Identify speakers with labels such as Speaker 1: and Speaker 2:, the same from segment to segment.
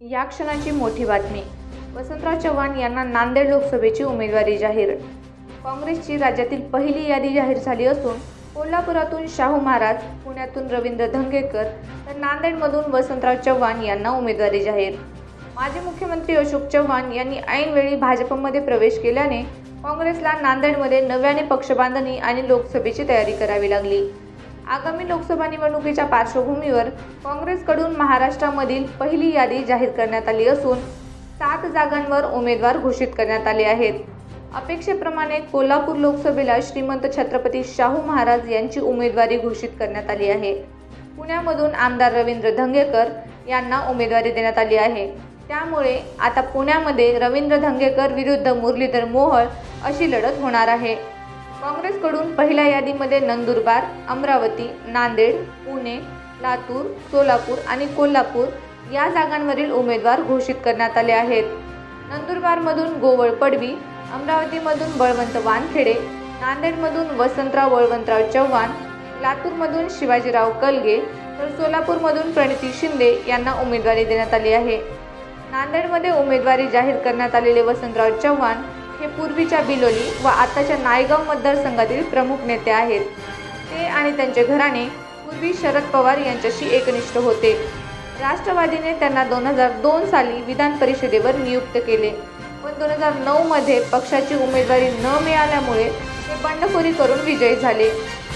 Speaker 1: या क्षणाची मोठी बातमी. वसंतराव चव्हाण यांना नांदेड लोकसभेची उमेदवारी जाहीर. काँग्रेसची राज्यातील पहिली यादी जाहीर झाली असून कोल्हापुरातून शाहू महाराज पुण्यातून रवींद्र धंगेकर तर नांदेडमधून वसंतराव चव्हाण यांना उमेदवारी जाहीर. माजी मुख्यमंत्री अशोक चव्हाण यांनी ऐनवेळी भाजपमध्ये प्रवेश केल्याने काँग्रेसला नांदेडमध्ये नव्याने पक्षबांधणी आणि लोकसभेची तयारी करावी लागली. आगामी लोकसभा निवडणुकीच्या पार्श्वभूमीवर काँग्रेसकडून महाराष्ट्रामधील पहिली यादी जाहीर करण्यात आली असून सात जागांवर उमेदवार घोषित करण्यात आले आहेत. अपेक्षेप्रमाणे कोल्हापूर लोकसभेला श्रीमंत छत्रपती शाहू महाराज यांची उमेदवारी घोषित करण्यात आली आहे. पुण्यामधून आमदार रवींद्र धंगेकर यांना उमेदवारी देण्यात आली आहे. त्यामुळे आता पुण्यामध्ये रवींद्र धंगेकर विरुद्ध मुरलीधर मोहोळ अशी लढत होणार आहे. काँग्रेसकडून पहिल्या यादीमध्ये नंदुरबार अमरावती नांदेड पुणे लातूर सोलापूर आणि कोल्हापूर या जागांवरील उमेदवार घोषित करण्यात आले आहेत. नंदुरबारमधून गोवळ पडवी अमरावतीमधून बळवंत वानखेडे नांदेडमधून वसंतराव बळवंतराव चव्हाण लातूरमधून शिवाजीराव कलगे तर सोलापूरमधून प्रणिती शिंदे यांना उमेदवारी देण्यात आली आहे. नांदेडमध्ये उमेदवारी जाहीर करण्यात आलेले वसंतराव चव्हाण हे पूर्वीच्या बिलोली व आताच्या नायगाव मतदारसंघातील प्रमुख नेते आहेत. ते आणि त्यांचे घराणे पूर्वी शरद पवार यांच्याशी एकनिष्ठ होते. राष्ट्रवादीने त्यांना दोन हजार दोन साली विधान परिषदेवर नियुक्त केले. पण दोन हजार नऊमध्ये पक्षाची उमेदवारी न मिळाल्यामुळे ते बंडखोरी करून विजयी झाले.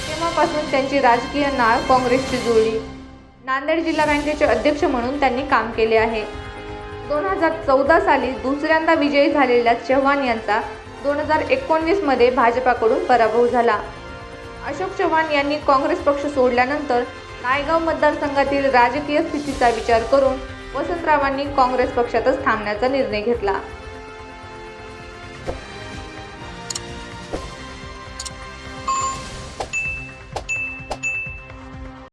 Speaker 1: तेव्हापासून त्यांची राजकीय नाळ काँग्रेसची जुळली. नांदेड जिल्हा बँकेचे अध्यक्ष म्हणून त्यांनी काम केले आहे. दोन हजार चौदा साली दुसऱ्यांदा विजयी झालेल्या चव्हाण यांचा दोन हजार एकोणवीसमध्ये भाजपाकडून पराभव झाला. अशोक चव्हाण यांनी काँग्रेस पक्ष सोडल्यानंतर नायगाव मतदारसंघातील राजकीय स्थितीचा विचार करून वसंतरावांनी काँग्रेस पक्षातच थांबण्याचा निर्णय घेतला.